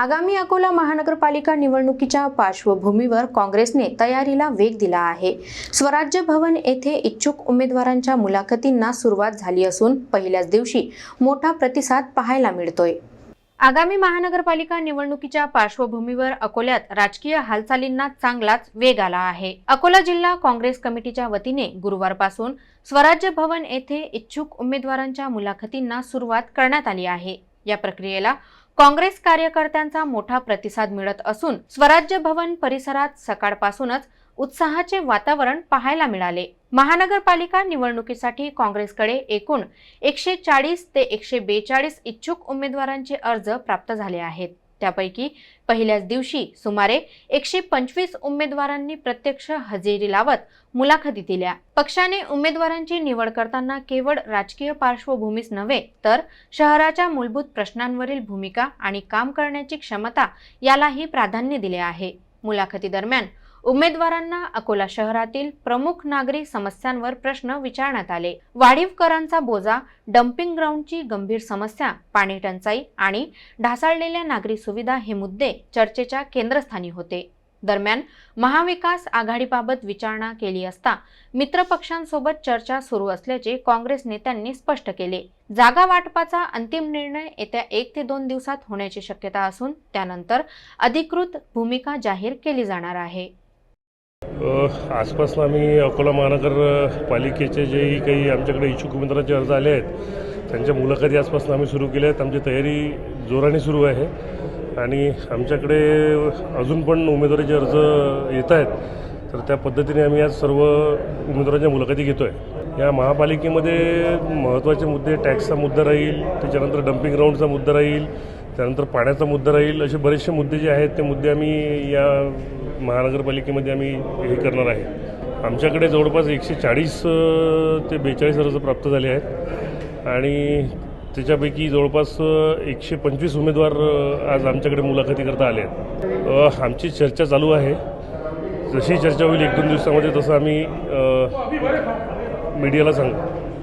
आगामी अकोला महानगरपालिका निवडणुकीच्या पार्श्वभूमीवर काँग्रेसने तयारीला वेग दिला आहे. स्वराज्य भवन येथे इच्छुक उमेदवारांच्या मुलाखतींना सुरुवात झाली असून पहिल्याच दिवशी मोठा प्रतिसाद पाहायला मिळतोय. आगामी महानगरपालिका निवडणुकीच्या पार्श्वभूमीवर अकोल्यात राजकीय हालचालींना चांगलाच वेग आला आहे. अकोला जिल्हा काँग्रेस कमिटीच्या वतीने गुरुवारपासून स्वराज्य भवन येथे इच्छुक उमेदवारांच्या मुलाखतींना सुरुवात करण्यात आली आहे. या प्रक्रियेला काँग्रेस कार्यकर्त्यांचा मोठा प्रतिसाद मिळत असून स्वराज्य भवन परिसरात सकाळपासूनच उत्साहाचे वातावरण पाहायला मिळाले. महानगरपालिका निवडणुकीसाठी काँग्रेसकडे एकूण एकशे चाळीस ते एकशे बेचाळीस इच्छुक उमेदवारांचे अर्ज प्राप्त झाले आहेत. त्यापैकी पहिल्याच दिवशी सुमारे एकशे पंचवीस उमेदवारांनी प्रत्यक्ष हजेरी लावत मुलाखती दिल्या. पक्षाने उमेदवारांची निवड करताना केवळ राजकीय पार्श्वभूमीच नव्हे तर शहराच्या मूलभूत प्रश्नांवरील भूमिका आणि काम करण्याची क्षमता यालाही प्राधान्य दिले आहे. मुलाखती दरम्यान उमेदवारांना अकोला शहरातील प्रमुख नागरी समस्यांवर प्रश्न विचारण्यात आले. वाढीव करांचा बोजा डम्पिंग ग्राउंडची गंभीर समस्या पाणी टंचाई आणि ढासाळलेल्या नागरी सुविधा हे मुद्दे चर्चेच्या केंद्रस्थानी होते. दरम्यान महाविकास आघाडीबाबत विचारणा केली असता मित्रपक्षांसोबत चर्चा सुरू असल्याचे काँग्रेस नेत्यांनी स्पष्ट केले. जागा वाटपाचा अंतिम निर्णय येत्या एक ते दोन दिवसात होण्याची शक्यता असून त्यानंतर अधिकृत भूमिका जाहीर केली जाणार आहे. अ, आम्ही अकोला महानगरपालिकेचे जेही काही आमच्याकडे इच्छुक उमेदवारांचे अर्ज आले आहेत त्यांच्या मुलाखती आजपासून आम्ही सुरू केल्या आहेत. आमची तयारी जोराने सुरू आहे. आणि आमच्याकडे अजून पण उमेदवाराचे अर्ज येत आहेत. तर त्या पद्धतीने आम्ही आज सर्व उमेदवारांच्या मुलाखती घेतो आहे या महापालिकेमध्ये महत्त्वाचे मुद्दे टॅक्सचा मुद्दा राहील त्याच्यानंतर डम्पिंग ग्राउंडचा मुद्दा राहील त्यानंतर पाण्याचा मुद्दा राहील असे बरेचसे मुद्दे जे आहेत ते मुद्दे आम्ही या महानगरपालिकेमध्ये आम्ही हे करणार आहे. आमच्याकडे जवळपास एकशे चाळीस ते बेचाळीस अर्ज प्राप्त झाले आहेत. आणि त्याच्यापैकी जवळपास एकशे पंचवीस उमेदवार आज आमच्याकडे मुलाखतीकरता आले आहेत. आमची चर्चा चालू आहे. जशी चर्चा होईल एक दोन दिवसामध्ये तसं आम्ही मीडियाला सांगू.